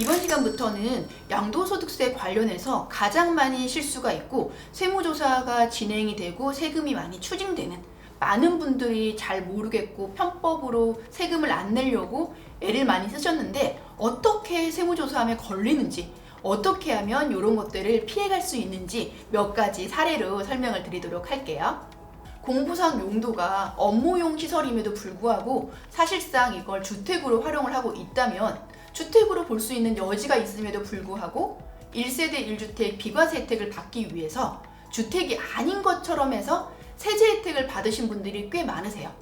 이번 시간부터는 양도소득세 관련해서 가장 많이 실수가 있고 세무조사가 진행이 되고 세금이 많이 추징되는 많은 분들이 잘 모르겠고 편법으로 세금을 안 내려고 애를 많이 쓰셨는데 어떻게 세무조사하면 걸리는지 어떻게 하면 이런 것들을 피해갈 수 있는지 몇 가지 사례로 설명을 드리도록 할게요. 공부상 용도가 업무용 시설임에도 불구하고 사실상 이걸 주택으로 활용을 하고 있다면 주택으로 볼 수 있는 여지가 있음에도 불구하고 1세대 1주택 비과세 혜택을 받기 위해서 주택이 아닌 것처럼 해서 세제 혜택을 받으신 분들이 꽤 많으세요.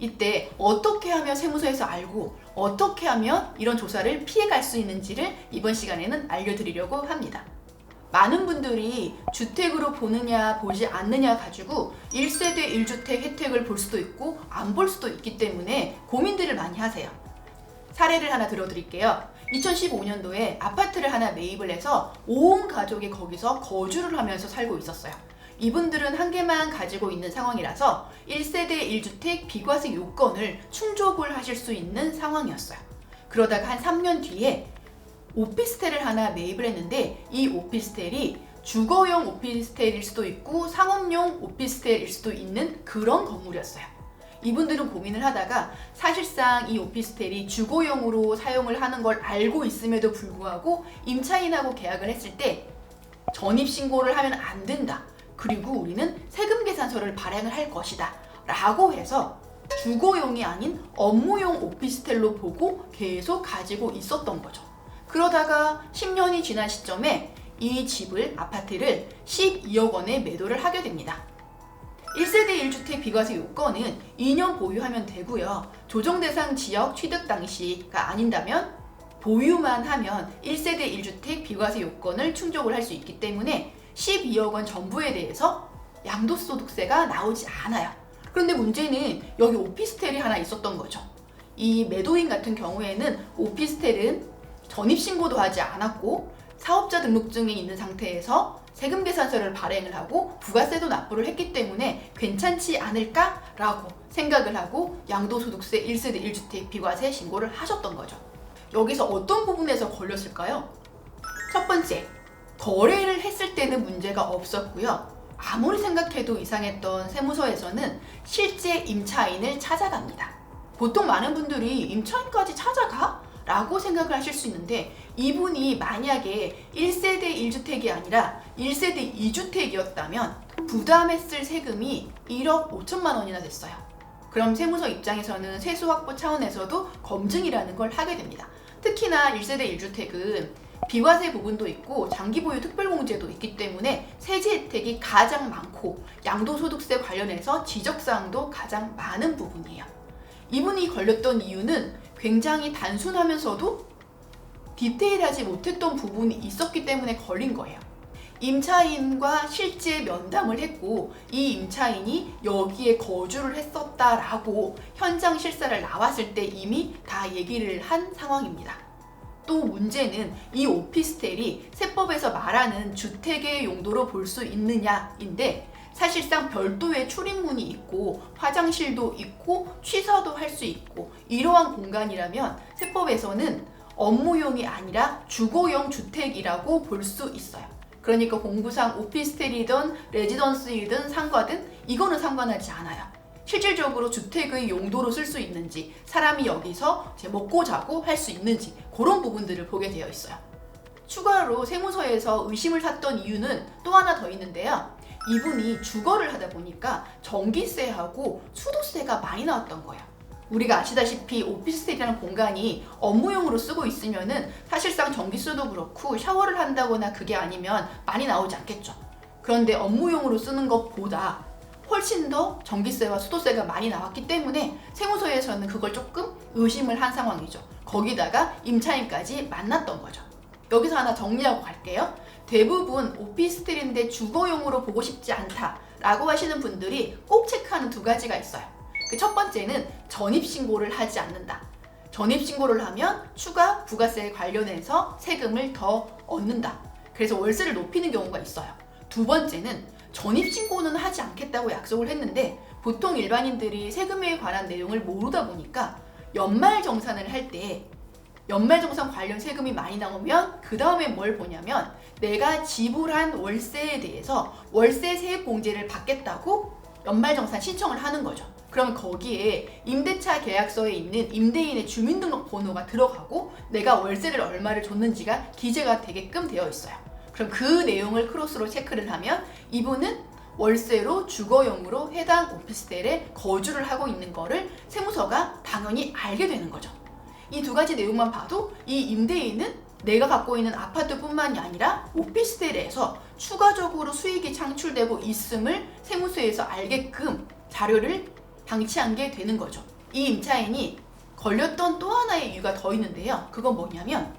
이때 어떻게 하면 세무서에서 알고 어떻게 하면 이런 조사를 피해갈 수 있는지를 이번 시간에는 알려드리려고 합니다. 많은 분들이 주택으로 보느냐 보지 않느냐 가지고 1세대 1주택 혜택을 볼 수도 있고 안 볼 수도 있기 때문에 고민들을 많이 하세요. 사례를 하나 들어드릴게요. 2015년도에 아파트를 하나 매입을 해서 온 가족이 거기서 거주를 하면서 살고 있었어요. 이분들은 한 개만 가지고 있는 상황이라서 1세대 1주택 비과세 요건을 충족을 하실 수 있는 상황이었어요. 그러다가 한 3년 뒤에 오피스텔을 하나 매입을 했는데 이 오피스텔이 주거용 오피스텔일 수도 있고 상업용 오피스텔일 수도 있는 그런 건물이었어요. 이분들은 고민을 하다가 사실상 이 오피스텔이 주거용으로 사용을 하는 걸 알고 있음에도 불구하고 임차인하고 계약을 했을 때 전입 신고를 하면 안 된다. 그리고 우리는 세금 계산서를 발행을 할 것이다. 라고 해서 주거용이 아닌 업무용 오피스텔로 보고 계속 가지고 있었던 거죠. 그러다가 10년이 지난 시점에 이 집을, 아파트를 12억 원에 매도를 하게 됩니다. 1세대 1주택 비과세 요건은 2년 보유하면 되고요. 조정 대상 지역 취득 당시가 아닌다면 보유만 하면 1세대 1주택 비과세 요건을 충족을 할 수 있기 때문에 12억 원 전부에 대해서 양도소득세가 나오지 않아요. 그런데 문제는 여기 오피스텔이 하나 있었던 거죠. 이 매도인 같은 경우에는 오피스텔은 전입신고도 하지 않았고 사업자 등록증이 있는 상태에서 세금 계산서를 발행을 하고 부가세도 납부를 했기 때문에 괜찮지 않을까라고 생각을 하고 양도소득세 1세대 1주택 비과세 신고를 하셨던 거죠. 여기서 어떤 부분에서 걸렸을까요? 첫 번째, 거래를 했을 때는 문제가 없었고요. 아무리 생각해도 이상했던 세무서에서는 실제 임차인을 찾아갑니다. 보통 많은 분들이 임차인까지 찾아가? 라고 생각을 하실 수 있는데 이분이 만약에 1세대 1주택이 아니라 1세대 2주택이었다면 부담했을 세금이 1억 5천만 원이나 됐어요. 그럼 세무서 입장에서는 세수 확보 차원에서도 검증이라는 걸 하게 됩니다. 특히나 1세대 1주택은 비과세 부분도 있고 장기 보유 특별공제도 있기 때문에 세제 혜택이 가장 많고 양도소득세 관련해서 지적사항도 가장 많은 부분이에요. 이분이 걸렸던 이유는 굉장히 단순하면서도 디테일하지 못했던 부분이 있었기 때문에 걸린 거예요. 임차인과 실제 면담을 했고 이 임차인이 여기에 거주를 했었다라고 현장 실사를 나왔을 때 이미 다 얘기를 한 상황입니다. 또 문제는 이 오피스텔이 세법에서 말하는 주택의 용도로 볼 수 있느냐인데 사실상 별도의 출입문이 있고 화장실도 있고 취사도 할 수 있고 이러한 공간이라면 세법에서는 업무용이 아니라 주거용 주택이라고 볼 수 있어요. 그러니까 공부상 오피스텔이든 레지던스이든 상가든 이거는 상관하지 않아요. 실질적으로 주택의 용도로 쓸 수 있는지 사람이 여기서 먹고 자고 할 수 있는지 그런 부분들을 보게 되어 있어요. 추가로 세무서에서 의심을 샀던 이유는 또 하나 더 있는데요. 이분이 주거를 하다 보니까 전기세하고 수도세가 많이 나왔던 거예요. 우리가 아시다시피 오피스텔이라는 공간이 업무용으로 쓰고 있으면은 사실상 전기세도 그렇고 샤워를 한다거나 그게 아니면 많이 나오지 않겠죠. 그런데 업무용으로 쓰는 것보다 훨씬 더 전기세와 수도세가 많이 나왔기 때문에 세무서에서는 그걸 조금 의심을 한 상황이죠. 거기다가 임차인까지 만났던 거죠. 여기서 하나 정리하고 갈게요. 대부분 오피스텔인데 주거용으로 보고 싶지 않다라고 하시는 분들이 꼭 체크하는 두 가지가 있어요. 그 첫 번째는 전입신고를 하지 않는다. 전입신고를 하면 추가 부가세 관련해서 세금을 더 얻는다. 그래서 월세를 높이는 경우가 있어요. 두 번째는 전입신고는 하지 않겠다고 약속을 했는데 보통 일반인들이 세금에 관한 내용을 모르다 보니까 연말 정산을 할 때 연말정산 관련 세금이 많이 나오면 그 다음에 뭘 보냐면 내가 지불한 월세에 대해서 월세 세액 공제를 받겠다고 연말정산 신청을 하는 거죠. 그러면 거기에 임대차 계약서에 있는 임대인의 주민등록 번호가 들어가고 내가 월세를 얼마를 줬는지가 기재가 되게끔 되어 있어요. 그럼 그 내용을 크로스로 체크를 하면 이분은 월세로 주거용으로 해당 오피스텔에 거주를 하고 있는 거를 세무서가 당연히 알게 되는 거죠. 이 두 가지 내용만 봐도 이 임대인은 내가 갖고 있는 아파트뿐만이 아니라 오피스텔에서 추가적으로 수익이 창출되고 있음을 세무서에서 알게끔 자료를 방치한 게 되는 거죠. 이 임차인이 걸렸던 또 하나의 이유가 더 있는데요. 그건 뭐냐면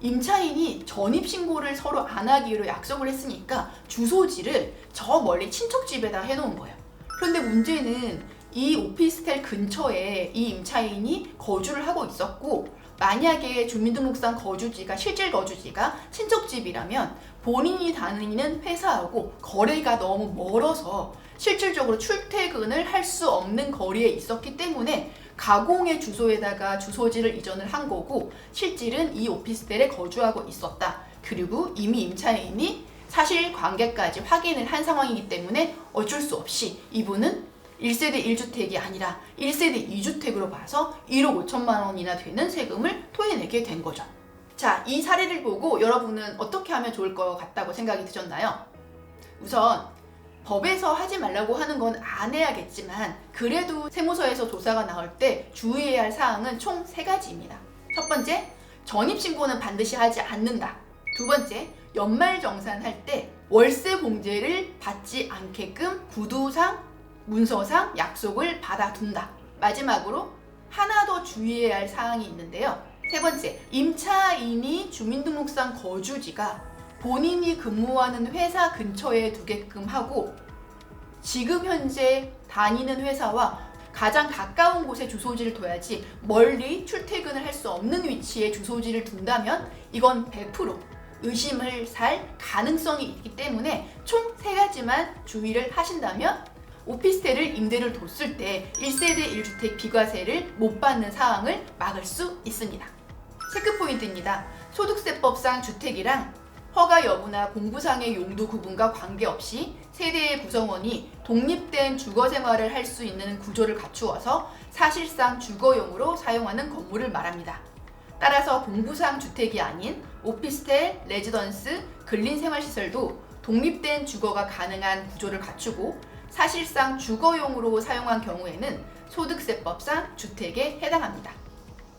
임차인이 전입신고를 서로 안 하기로 약속을 했으니까 주소지를 저 멀리 친척집에다 해놓은 거예요. 그런데 문제는 이 오피스텔 근처에 이 임차인이 거주를 하고 있었고 만약에 주민등록상 거주지가 실질 거주지가 친척집이라면 본인이 다니는 회사하고 거래가 너무 멀어서 실질적으로 출퇴근을 할 수 없는 거리에 있었기 때문에 가공의 주소에다가 주소지를 이전을 한 거고 실질은 이 오피스텔에 거주하고 있었다. 그리고 이미 임차인이 사실 관계까지 확인을 한 상황이기 때문에 어쩔 수 없이 이분은 1세대 1주택이 아니라 1세대 2주택으로 봐서 1억 5천만 원이나 되는 세금을 토해내게 된 거죠. 자, 이 사례를 보고 여러분은 어떻게 하면 좋을 것 같다고 생각이 드셨나요? 우선 법에서 하지 말라고 하는 건 안 해야겠지만 그래도 세무서에서 조사가 나올 때 주의해야 할 사항은 총 세 가지입니다. 첫 번째, 전입신고는 반드시 하지 않는다. 두 번째, 연말정산할 때 월세 공제를 받지 않게끔 구두상, 문서상 약속을 받아둔다. 마지막으로 하나 더 주의해야 할 사항이 있는데요. 세 번째, 임차인이 주민등록상 거주지가 본인이 근무하는 회사 근처에 두게끔 하고 지금 현재 다니는 회사와 가장 가까운 곳에 주소지를 둬야지 멀리 출퇴근을 할 수 없는 위치에 주소지를 둔다면 이건 100% 의심을 살 가능성이 있기 때문에 총 세 가지만 주의를 하신다면 오피스텔을 임대를 뒀을 때 1세대 1주택 비과세를 못 받는 사항을 막을 수 있습니다. 체크 포인트입니다. 소득세법상 주택이랑 허가 여부나 공부상의 용도 구분과 관계없이 세대의 구성원이 독립된 주거 생활을 할 수 있는 구조를 갖추어서 사실상 주거용으로 사용하는 건물을 말합니다. 따라서 공부상 주택이 아닌 오피스텔, 레지던스, 근린생활시설도 독립된 주거가 가능한 구조를 갖추고 사실상 주거용으로 사용한 경우에는 소득세법상 주택에 해당합니다.